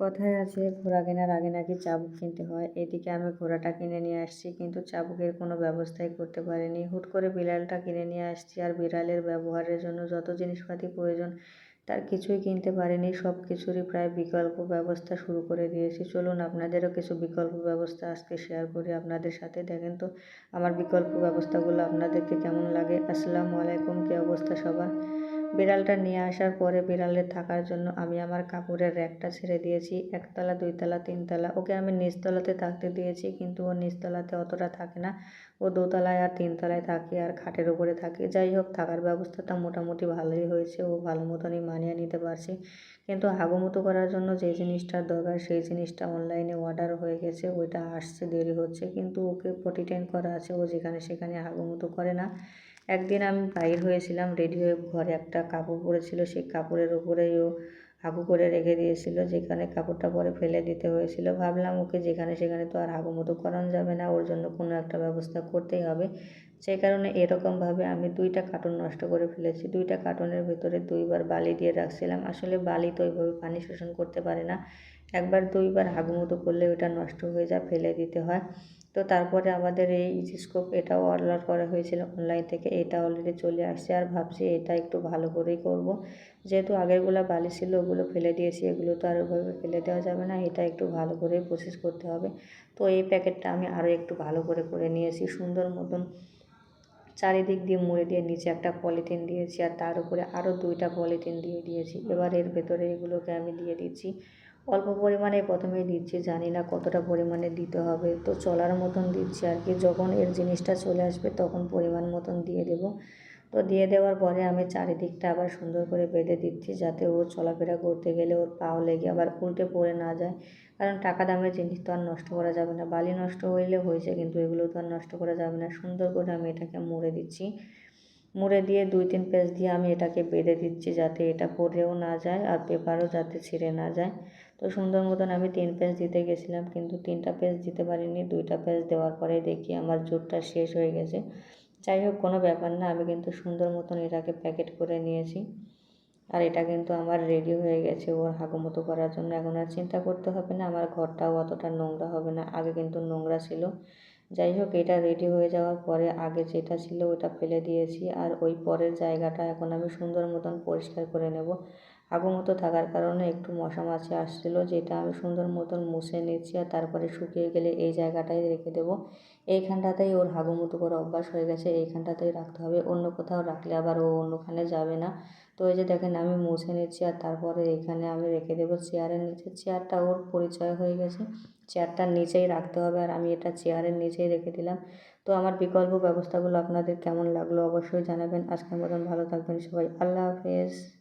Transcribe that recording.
কথায় আছে, ঘোড়া কেনার আগে নাকি চাবুক কিনতে হয়। এদিকে আমি ঘোড়াটা কিনে নিয়ে আসছি, কিন্তু চাবুকের কোনো ব্যবস্থাই করতে পারিনি। হুট করে বিড়ালটা কিনে নিয়ে আসছি, আর বিড়ালের ব্যবহারের জন্য যত জিনিসপাতি প্রয়োজন, তার কিছুই কিনতে পারিনি। সব কিছুরই প্রায় বিকল্প ব্যবস্থা শুরু করে দিয়েছি। চলুন আপনাদেরও কিছু বিকল্প ব্যবস্থা আজকে শেয়ার করি আপনাদের সাথে। দেখেন তো, আমার বিকল্প ব্যবস্থাগুলো আপনাদেরকে কেমন লাগে? আসসালামু আলাইকুম, কী অবস্থা সবার? বিড়ালটা নিয়ে আসার পরে বিড়ালের থাকার জন্য আমি আমার কাপড়ের র্যাকটা ছেড়ে দিয়েছি। একতলা, দুইতলা, তিনতলা। ওকে আমি নিচতলাতে থাকতে দিয়েছি, কিন্তু ও নিচতলাতে অতটা থাকে না। ও দোতলায় আর তিনতলায় থাকে আর খাটের উপরে থাকে। যাই হোক, থাকার ব্যবস্থাটা মোটামুটি ভালোই হয়েছে। ও ভালো মতনই মানিয়ে নিতে পারছে। কিন্তু হাগুমতো করার জন্য যে জিনিসটার দরকার, সেই জিনিসটা অনলাইনে অর্ডার হয়ে গেছে। ওইটা আসছে, দেরি হচ্ছে। কিন্তু ওকে পটি টেন করা আছে। ও যেখানে সেখানে হাগুমতো করে না। একদিন আমি বাইর হয়েছিলাম রেডি হয়ে ঘরে একটা কাপড় পরেছিল, সেই কাপড়ের উপরেই ও হাগু করে রেখে দিয়েছিল, যেখানে কাপড়টা পরে ফেলে দিতে হয়েছিল। ভাবলাম ওকে যেখানে সেখানে তো আর হাগুমতো করানো যাবে না, ওর জন্য কোনো একটা ব্যবস্থা করতেই হবে। সেই কারণে এরকমভাবে আমি দুইটা কার্টুন নষ্ট করে ফেলেছি। দুইটা কার্টুনের ভিতরে দুইবার বালি দিয়ে রাখছিলাম। আসলে বালি তো ওইভাবে পানি শোষণ করতে পারে না। একবার দুইবার হাগুমতো করলে ওটা নষ্ট হয়ে যায়, ফেলে দিতে হয়। তো তারপরে আমাদের এই ইজিস্কোপ এটাও অর্ডার করা হয়েছিল অনলাইন থেকে, এটা অলরেডি চলে আসছে। আর ভাবছি এটা একটু ভালো করেই করব। যেহেতু আগেরগুলো বালি ছিল, ওগুলো ফেলে দিয়েছি, এগুলো তো আর ওইভাবে ফেলে দেওয়া যাবে না। এটা একটু ভালো করে প্রসেস করতে হবে। তো এই প্যাকেটটা আমি আরও একটু ভালো করে করে নিয়েছি। সুন্দর মতন চারিদিক দিয়ে মুড়ে দিয়ে নিচে একটা পলিথিন দিয়েছি, আর তার উপরে আরও দুইটা পলিথিন দিয়ে দিয়েছি। এবার এর ভেতরে এগুলোকে আমি দিয়ে দিচ্ছি। অল্প পরিমাণে প্রথমেই দিচ্ছি, জানি না কতটা পরিমাণে দিতে হবে। তো চলার মতন দিচ্ছি আর কি, যখন এর জিনিসটা চলে আসবে তখন পরিমাণ মতন দিয়ে দেবো। তো দিয়ে দেওয়ার পরে আমি চারিদিকটা আবার সুন্দর করে বেঁধে দিচ্ছি যাতে ও চলাফেরা করতে গেলে ওর পাও লেগে আবার উল্টে পড়ে না যায়। কারণ টাকা দামের জিনিস তো আর নষ্ট করা যাবে না। বালি নষ্ট হইলে হয়েছে কিন্তু এগুলো তো আর নষ্ট করা যাবে না। সুন্দর করে আমি এটাকে মুড়ে দিচ্ছি। মুড়ে দিয়ে দুই তিন পেজ দিয়ে আমি এটাকে বেঁধে দিচ্ছি যাতে এটা পড়েও না যায় আর পেপারও যাতে ছিঁড়ে না যায়। তো সুন্দর মতন আমি তিন পেজ দিতে গেছিলাম কিন্তু তিনটা পেজ দিতে পারিনি, দুইটা পেজ দেওয়ার পরে দেখি আমার জোরটা শেষ হয়ে গেছে। যাই হোক, কোনো ব্যাপার না, আমি কিন্তু সুন্দর মতন এটাকে প্যাকেট করে নিয়েছি। আর এটা কিন্তু আমার রেডি হয়ে গেছে ওর হাগুমতো করার জন্য। এখন আর চিন্তা করতে হবে না, আমার ঘরটাও অতটা নোংরা হবে না। আগে কিন্তু নোংরা ছিল। যাই হোক, এটা রেডি হয়ে যাওয়ার পরে আগে যেটা ছিল ওটা ফেলে দিয়েছি। আর ওই পরের জায়গাটা এখন আমি সুন্দর মতন পরিষ্কার করে নেব। মতো থাকার কারণে একটু মশা মাছি আসছিল, যেটা আমি সুন্দর মতন মুছে নিচ্ছি আর তারপরে শুকিয়ে গেলে এই জায়গাটাই রেখে দেবো। এইখানটাতেই ওর হাগুমতো করে অভ্যাস হয়ে গেছে, এইখানটাতেই রাখতে হবে। অন্য কোথাও রাখলে আবার ও অন্যখানে যাবে না। তো এই যে দেখেন, আমি মুছে নিচ্ছি আর তারপরে এখানে আমি রেখে দেবো চেয়ারের নিচে। চেয়ারটা ওর পরিচয় হয়ে গেছে। চেয়ারটার নিচেই রাখতে হবে আর আমি এটা চেয়ারের নিচেই রেখে দিলাম। তো আমার বিকল্প ব্যবস্থাগুলো আপনাদের কেমন লাগল অবশ্যই জানাবেন। আজকের মতন ভালো থাকবেন সবাই। আল্লাহ হাফেজ।